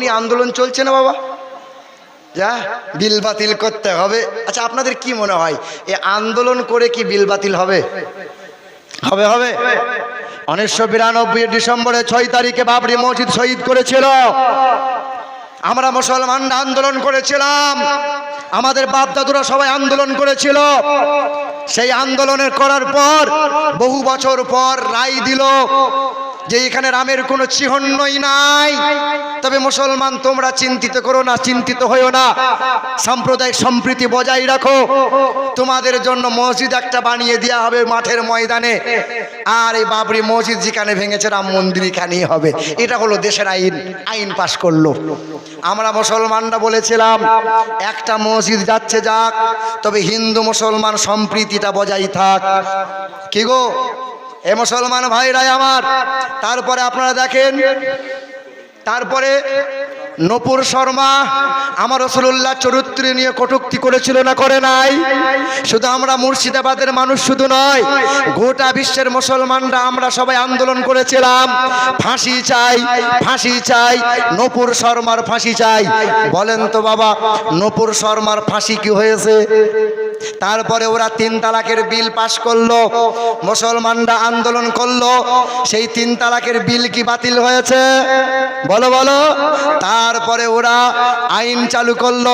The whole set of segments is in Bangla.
আপনি আন্দোলন চলছে না বাবা? যা, বিল বাতিল করতে হবে। আচ্ছা আপনাদের কি মনে হয়, এ আন্দোলন করে কি বিল বাতিল হবে? হবে হবে। উনিশশো বিরানব্বই ডিসেম্বরে ছয় তারিখে বাবরি মসজিদ শহীদ করেছিল। আমরা মুসলমানরা আন্দোলন করেছিলাম। আমাদের বাপ দাদুরা সবাই আন্দোলন করেছিল। সেই আন্দোলনের করার পর বহু বছর পর রায় দিল। যে এখানে রামের কোনো চিহ্নই নাই। তবে মুসলমান, তোমরা চিন্তিত করো না, চিন্তিত হইও না। সাম্প্রদায়িক সম্প্রীতি বজায় রাখো। তোমাদের জন্য মসজিদ একটা বানিয়ে দেওয়া হবে মাঠের ময়দানে। আর এই বাবরি মসজিদ যেখানে ভেঙেছে, রাম মন্দির এখানেই হবে। এটা হলো দেশের আইন। আইন পাশ করল। আমরা মুসলমানরা বলেছিলাম, একটা মসজিদ যাচ্ছে যাক, তবে হিন্দু মুসলমান সম্প্রীতিটা বজায় থাক। কি গো? এ মুসলমান ভাইরাই আমার। তারপরে আপনারা দেখেন, তারপরে নপুর শর্মা আমার রসুল্লাহ চরিত্র নিয়ে কটুক্তি করেছিল না করে নাই? শুধু আমরা মুর্শিদাবাদের মানুষ শুধু নয়, গোটা বিশ্বের মুসলমানরা আমরা সবাই আন্দোলন করেছিলাম। ফাঁসি চাই ফাঁসি চাই, নপুর শর্মার ফাঁসি চাই। বলেন তো বাবা, নপুর শর্মার ফাঁসি কি হয়েছে? তারপরে ওরা তিন তালাকের বিল পাশ করল, মুসলমানরা আন্দোলন করল, সেই তিন তালাকের বিল কি বাতিল হয়েছে? বলো বলো। তারপরে ওরা আইন চালু করল,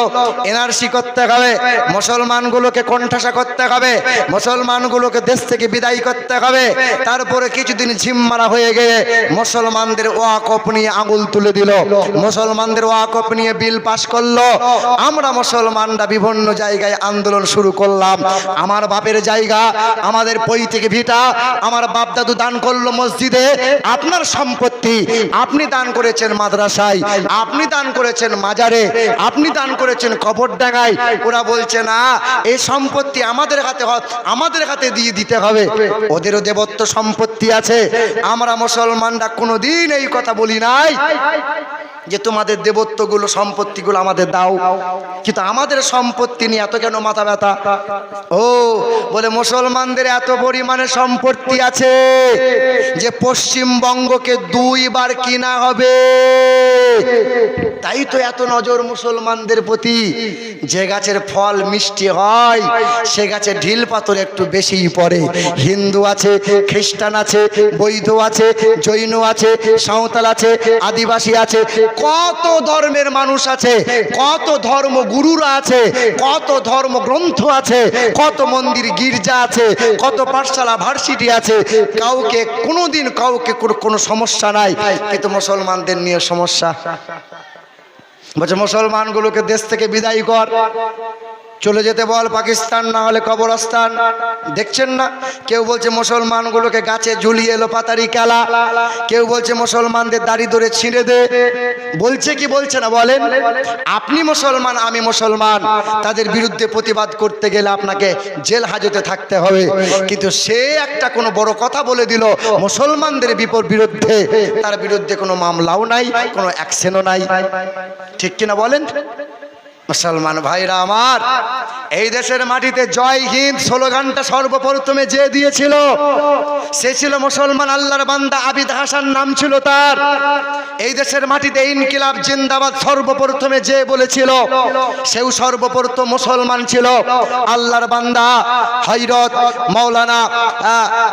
এনআরসি করতে হবে, মুসলমানগুলোকে কণ্ঠাসা করতে হবে, মুসলমানগুলোকে দেশ থেকে বিদায় করতে হবে। তারপরে কিছুদিন ঝিম মারা হয়ে গিয়ে মুসলমানদের ওয়াকপ নিয়ে আঙুল তুলে দিল। মুসলমানদের ওয়াকপ নিয়ে বিল পাশ করল। আমরা মুসলমানরা বিভিন্ন জায়গায় আন্দোলন শুরু করলাম। আমার বাপের জায়গা, আমাদের পৈতৃক ভিটা, আমার বাপ দাদু দান করল মসজিদে। আপনার সম্পত্তি, আপনি দান করেছেন মাদ্রাসায়, আপনি দান করেছেন মাজারে, আপনি দান করেছেন কবর ডাঙায় ওরা বলছে, না এই সম্পত্তি আমাদের হাতে আমাদের হাতে দিয়ে দিতে হবে। ওদেরও দেবত্ব সম্পত্তি আছে। আমরা মুসলমানরা কোনোদিন এই কথা বলি নাই। যে তোমাদের দেবত্বগুলো, সম্পত্তিগুলো আমাদের দাও। কিন্তু আমাদের সম্পত্তি নিয়ে এত কেন মাথা ব্যথা? ও, বলে মুসলমানদের এত পরিমাণে সম্পত্তি আছে যে পশ্চিমবঙ্গকে দুইবার কিনা হবে। তাই তো এত নজর মুসলমানদের প্রতি। যে গাছের ফল মিষ্টি হয়, সে গাছে ঢিল পাথর একটু বেশিই পড়ে। হিন্দু আছে, খ্রিস্টান আছে, বৈধ আছে, জৈন আছে, সাঁওতাল আছে, আদিবাসী আছে, কত ধর্মের মানুষ আছে, কত ধর্ম গুরুরা আছে, কত ধর্ম গ্রন্থ আছে, কত মন্দির গির্জা আছে, কত পাঠশালা, ভার্সিটি আছে। কাউকে কোনোদিন কাউকে কোনো- সমস্যা নাই, কিন্তু মুসলমানদের নিয়ে সমস্যা। বলছে মুসলমানগুলোকে দেশ থেকে বিদায় কর। চলে যেতে বল পাকিস্তান, না হলে কবরস্থান। দেখছেন না? কেউ বলছে মুসলমানগুলোকে গাছে ঝুলিয়ে এলো পাতারি খেলা কেউ বলছে মুসলমানদের দাড়ি ধরে ছিঁড়ে দে। বলছে কি বলছে না বলেন? আপনি মুসলমান, আমি মুসলমান। তাদের বিরুদ্ধে প্রতিবাদ করতে গেলে আপনাকে জেল হাজতে থাকতে হবে। কিন্তু সে একটা কোনো বড় কথা বলে দিল, মুসলমানদের বিপর বিরুদ্ধে। তার বিরুদ্ধে কোনো মামলাও নাই, কোনো অ্যাকশনও নাই। ঠিক কিনা বলেন? মুসলমান ভাইরা আমার, এই দেশের মাটিতে জয় হিন্দ স্লোগানটা সর্বপ্রথমে যে দিয়েছিল, সে ছিল মুসলমান আল্লাহর বান্দা আবিদ হাসান, নাম ছিল তার। এই দেশের মাটিতে ইনকিলাব জিন্দাবাদ সর্বপ্রথমে যে বলেছিল, সেও সর্বপ্রথম মুসলমান ছিল। আল্লাহর বান্দা হৈরত মৌলানা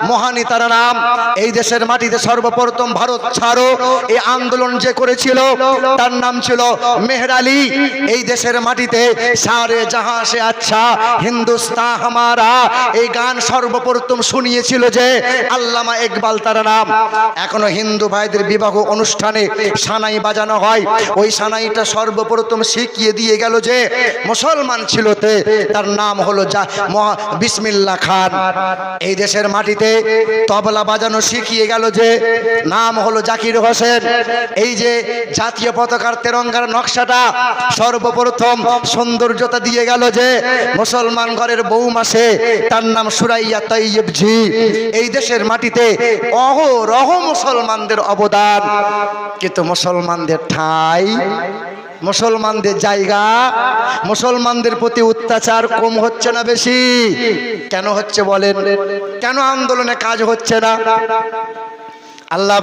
মহানি তার নাম। এই দেশের মাটিতে সর্বপ্রথম ভারত ছাড়ো, এই আন্দোলন যে করেছিল, তার নাম ছিল মেহর আলী এই দেশের মাটিতে, সারে জাহাঁ সে আচ্ছা হিন্দুস্তান হামারা, এই গান সর্বপ্রথম শুনিয়েছিল যে আল্লামা ইকবাল তার নাম। এখনও হিন্দু ভাইদের বিবাহ অনুষ্ঠানে সানাই বাজানো হয়। ওই সানাইটা সর্বপ্রথম শিখিয়ে দিয়ে গেল যে মুসলমান ছিল তে, তার নাম হলো যা বিসমিল্লা খান। এই দেশের মাটিতে তবলা বাজানো শিখিয়ে গেল যে নাম হলো জাকির হোসেন। এই যে জাতীয় পতাকার তেরঙ্গার নকশাটা সর্বপ্রথম সৌন্দর্যতা দিয়ে গেল যে মুসলমান ঘরের বউ মাসে তার নাম সুরাইয়া তৈয়বজি এই দেশের মাটিতে অহরহ মুসলমানদের অবদান। কিন্তু মুসলমানদের ঠাই, মুসলমানদের জায়গা, মুসলমানদের প্রতি অত্যাচার কম হচ্ছে না বেশি? কেন হচ্ছে বলেন? কেন আন্দোলনে কাজ হচ্ছে না? আল্লাহ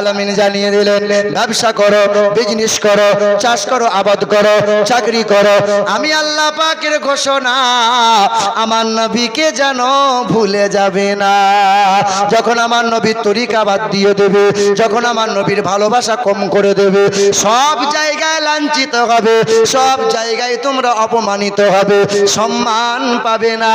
আলামিন জানিয়ে দিলেন, ব্যবসা করো বিজনেস করো, চাষ করো, আবাদ করো, চাকরি করো। আমি আল্লাহ পাকের ঘোষণা, আমার নবীকে যেন ভুলে যাবে না। যখন আমার নবীর তরিকা বাদ দিয়ে দেবে, যখন আমার নবীর ভালোবাসা কম করে দেবে, সব জায়গায় লাঞ্ছিত হবে, সব জায়গায় তোমরা অপমানিত হবে, সম্মান পাবে না।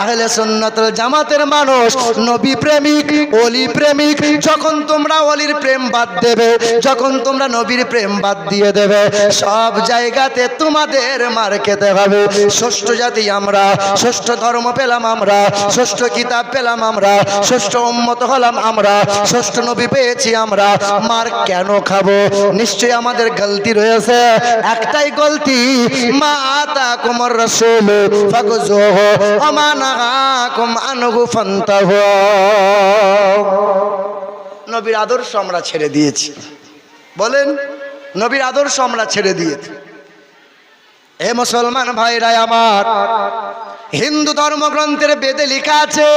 আহলে সুন্নাতুল জামাতের মানুষ নবী প্রেমিক, অলি প্রেমিক, যখন তোমরা অলির প্রেম বাদ দেবে, যখন তোমরা নবীর প্রেম বাদ দিয়ে দেবে, সব জায়গাতে তোমাদের মার খেতে হবে। ষষ্ঠ জাতি আমরা, ষষ্ঠ ধর্ম পেলাম আমরা, ষষ্ঠ কিতাব পেলাম আমরা, ষষ্ঠ উম্মত হলাম আমরা, ষষ্ঠ নবী পেয়েছি আমরা। মার কেন খাব? নিশ্চয়ই আমাদের গলতি রয়েছে। একটাই গলতি, মা আতা কুমর রসুল ফাগজুহ অমানাকুম আনহু ফান্তাহ নবীর আদর্শ আমরা ছেড়ে দিয়েছি। বলেন, নবীর আদর্শ আমরা ছেড়ে দিয়েছি। হে মুসলমান ভাইরা আমার, হিন্দু ধর্মগ্রন্থের বেদে লেখা আছে